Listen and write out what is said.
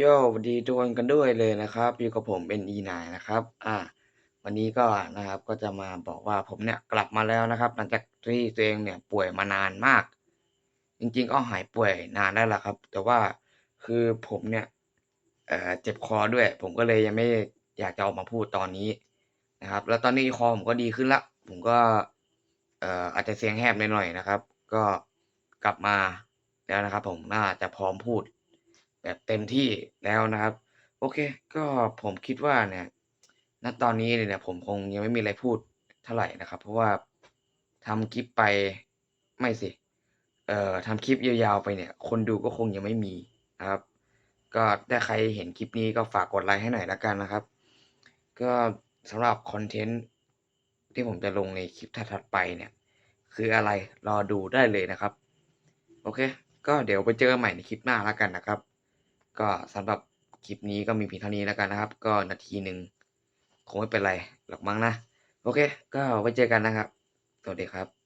โยสวัสดีทุกคนกันด้วยเลยนะครับอยู่กับผมเป็น E9 นะครับ อ่า วันนี้ก็นะครับก็จะมาบอกว่าผมเนี่ยกลับมาแล้วนะครับ หลังจากที่ตัวเองเนี่ยป่วยมานานมาก จริงๆก็หายป่วยนานแล้วล่ะครับ แต่ว่าคือผมเนี่ยเอ่อเจ็บคอด้วย ผมก็เลยยังไม่อยากจะออกมาพูดตอนนี้นะครับ แล้วตอนนี้คอผมก็ดีขึ้นล้วผมก็เอ่ออาจจะเสียงแหบหน่อยๆนะครับ ก็กลับมาแล้วนะครับ ผมน่าจะพร้อมพูด แบบเต็มที่แล้วนะครับ โอเค ก็ผมคิดว่าเนี่ยณตอนนี้เนี่ยผมคงยังไม่มีอะไรพูดเท่าไหร่นะครับ เพราะว่าทำคลิปไปไม่สิ เอ่อทำคลิปยาวๆไปเนี่ย คนดูก็คงยังไม่มีนะครับ ก็ถ้าใครเห็นคลิปนี้ก็ฝากกดไลก์ให้หน่อยล้วกันนะครับ ก็สำหรับคอนเทนต์ที่ผมจะลงในคลิปถัดๆไปเนี่ย คืออะไรรอดูได้เลยนะครับ โอเค ก็เดี๋ยวไปเจอกันใหม่ในคลิปหน้าล้วกันนะครับ ก็สำหรับคลิปนี้ก็มีเพียงเท่านี้แล้วกันนะครับ ก็นาทีหนึ่งคงไม่เป็นไรหรอกมั้งนะ โอเค ก็ไว้เจอกันนะครับ สวัสดีครับ